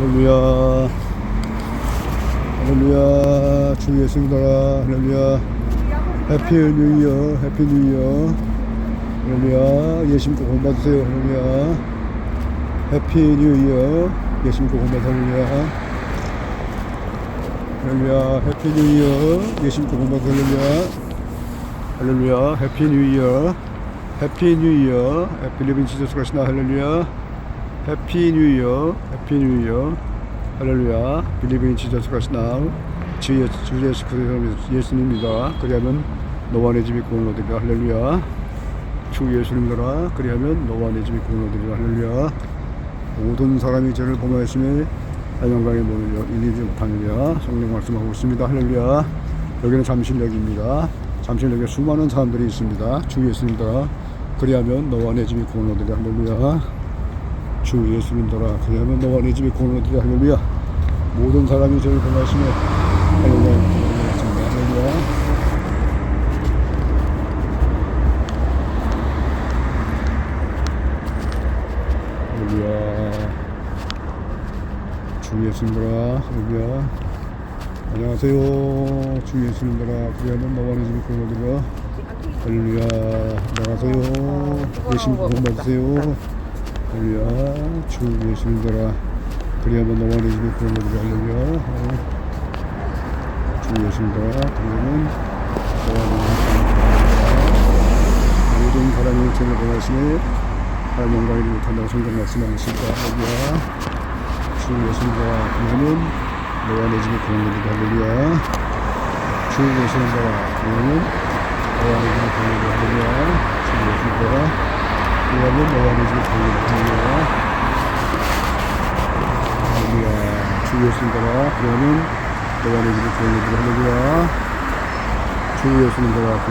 할렐루야. 할렐루야. 주 예수님들아 할렐루야. 해피 뉴 이어 해피 뉴 이어. 할렐루야. 예수 믿고 복 받으세요. 할렐루야. 해피 뉴 이어. 예수 믿고 복 받으세요. 할렐루야. 해피 뉴 이어. 예수 믿고 복 받으세요. 할렐루야. 할렐루야. 해피 뉴 이어. 해피 뉴 이어. 빌리브 인 지저스 크리스나 할렐루야 해피 뉴 이어 해피 뉴 이어 할렐루야. 인 지저스 크리스나 주 예수 주 예수 그리스도 예수님이다. 그리하면 너와 내 집이 구원 얻으리라. 할렐루야. 주 예수님이라. 그리하면 너와 내 집이 구원 얻으리라. 할렐루야. 모든 사람이 죄를 범하였음에 영광의 문을 일리지 못하느냐. 성령 말씀하고 있습니다. 할렐루야. 여기는 잠실역입니다. 잠실역에 수많은 사람들이 있습니다. 주 예수님이다 그리하면 너와 내 집이 구원 얻으리라. 할렐루야 주 예수님더라 그리하면 너와 내 집이 구원 얻으리라 할렐루야 모든 사람이 죄를 범하였음에 할렐루야 할렐루야. 할렐루야. 주 예수님들아 할렐루야. 안녕하세요. 주 예수님들아 그리하면 너와 내 집이 구원하리라. 할렐루야. 안녕하세요. 예수님 구원 받으세요 할렐루야 주 예수님들아 그리하면 너와 내 집이 구원하리라 할렐루야 주 예수님들아 그리하면 모든 사람이 죄를 범하시니 하나님 영광을 못한다고 성경 있습니다 할렐루야 주 예수님과 그러면 너와 내 집이 구원되리라 할렐루야 주 예수님과 그러면 너와 내 집이 구원되리라 할렐루야 주 예수님과 그러면 너와 내 집이 구원되리라 할렐루야 할렐루야 주 예수님과 그러면 너와 내 집이 구원되리라 할렐루야 주 예수님과